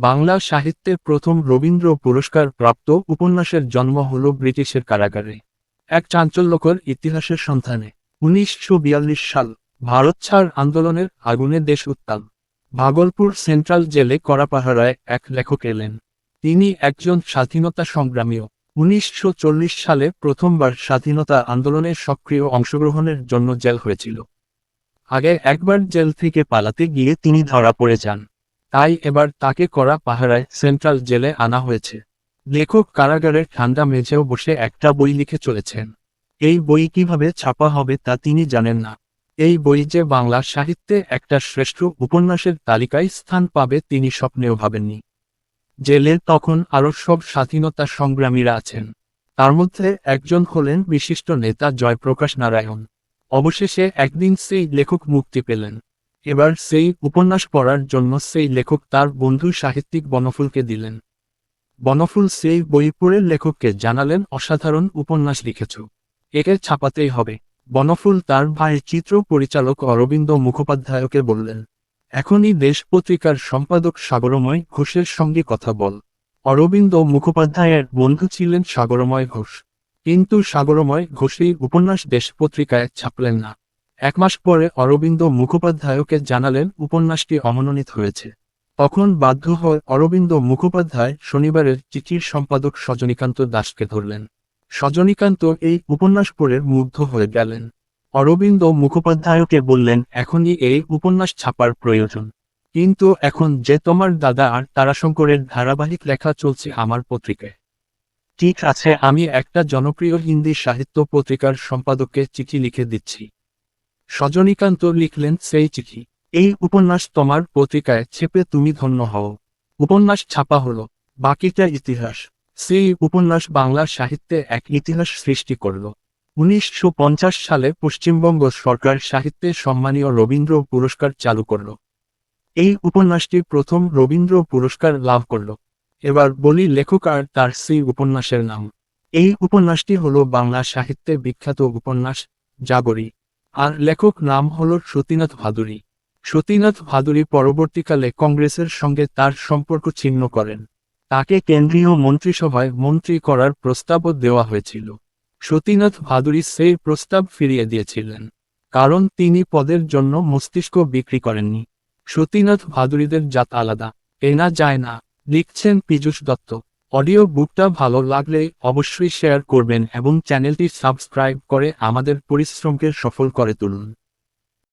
বাংলা সাহিত্যের প্রথম রবীন্দ্র পুরস্কার প্রাপ্ত উপন্যাসের জন্ম হল ব্রিটিশের কারাগারে, এক চাঞ্চল্যকর ইতিহাসের সন্ধানে। উনিশশো বিয়াল্লিশ সাল, ভারত ছাড় আন্দোলনের আগুনে দেশ উত্তাল। ভাগলপুর সেন্ট্রাল জেলে করাপাহারায় এক লেখক এলেন। তিনি একজন স্বাধীনতা সংগ্রামীও। উনিশশো সালে প্রথমবার স্বাধীনতা আন্দোলনের সক্রিয় অংশগ্রহণের জন্য জেল হয়েছিল। আগে একবার জেল থেকে পালাতে গিয়ে তিনি ধরা পড়ে যান। তাই এবার তাকে করা পাহারায় সেন্ট্রাল জেলে আনা হয়েছে। লেখক কারাগারের ঠান্ডা মেঝেও বসে একটা বই লিখে চলেছেন। এই বই কীভাবে ছাপা হবে তা তিনি জানেন না। এই বই যে বাংলা সাহিত্যে একটা শ্রেষ্ঠ উপন্যাসের তালিকায় স্থান পাবে তিনি স্বপ্নেও ভাবেননি। জেলে তখন আরও সব স্বাধীনতা সংগ্রামীরা আছেন। তার মধ্যে একজন হলেন বিশিষ্ট নেতা জয়প্রকাশ নারায়ণ। অবশেষে একদিন সেই লেখক মুক্তি পেলেন। এবার সেই উপন্যাস পড়ার জন্য সেই লেখক তার বন্ধু সাহিত্যিক বনফুলকে দিলেন। বনফুল সেই বই পড়ে লেখককে জানালেন, অসাধারণ উপন্যাস লিখেছ। একে ছাপাতেই হবে। বনফুল তার ভাই চিত্র পরিচালক অরবিন্দ মুখোপাধ্যায়কে বললেন, এখনই দেশ পত্রিকার সম্পাদক সাগরময় ঘোষের সঙ্গে কথা বল। অরবিন্দ মুখোপাধ্যায়ের বন্ধু ছিলেন সাগরময় ঘোষ। কিন্তু সাগরময় ঘোষই উপন্যাস দেশ পত্রিকায় ছাপলেন না। এক মাস পরে অরবিন্দ মুখোপাধ্যায়কে জানালেন উপন্যাসটি অমনোনীত হয়েছে। তখন বাধ্য হয় অরবিন্দ মুখোপাধ্যায় শনিবারের চিঠির সম্পাদক সজনীকান্ত দাসকে ধরলেন। সজনীকান্ত এই উপন্যাস পড়ে মুগ্ধ হয়ে গেলেন। অরবিন্দ মুখোপাধ্যায়কে বললেন, এখনই এই উপন্যাস ছাপার প্রয়োজন। কিন্তু এখন যে তোমার দাদা আর তারাশঙ্করের ধারাবাহিক লেখা চলছে আমার পত্রিকায়। ঠিক আছে, আমি একটা জনপ্রিয় হিন্দি সাহিত্য পত্রিকার সম্পাদককে চিঠি লিখে দিচ্ছি। সজনীকান্ত লিখলেন সেই চিঠি। এই উপন্যাস তোমার পত্রিকায় ছেপে তুমি ধন্য হও। উপন্যাস ছাপা হলো, বাকিটা ইতিহাস। সেই উপন্যাস বাংলা সাহিত্যে এক ইতিহাস সৃষ্টি করল। উনিশশো পঞ্চাশ সালে পশ্চিমবঙ্গ সরকার সাহিত্যে সম্মানীয় রবীন্দ্র পুরস্কার চালু করল। এই উপন্যাসটি প্রথম রবীন্দ্র পুরস্কার লাভ করল। এবার বলি লেখক আর তার সেই উপন্যাসের নাম। এই উপন্যাসটি হল বাংলা সাহিত্যে বিখ্যাত উপন্যাস, জাগরী। আর লেখক নাম হল সতীনাথ ভাদুরী। সতীনাথ ভাদুরী পরবর্তীকালে কংগ্রেসের সঙ্গে তার সম্পর্ক ছিন্ন করেন। তাকে কেন্দ্রীয় মন্ত্রিসভায় মন্ত্রী করার প্রস্তাবও দেওয়া হয়েছিল। সতীনাথ ভাদুরী সেই প্রস্তাব ফিরিয়ে দিয়েছিলেন, কারণ তিনি পদের জন্য মস্তিষ্ক বিক্রি করেননি। সতীনাথ ভাদুরীদের জাত আলাদা। এনা যায় না, লিখছেন পীযূষ দত্ত। অডিও বুকটা ভালো লাগলে অবশ্যই শেয়ার করবেন এবং চ্যানেলটি সাবস্ক্রাইব করে আমাদের পরিশ্রমকে সফল করে তুলুন।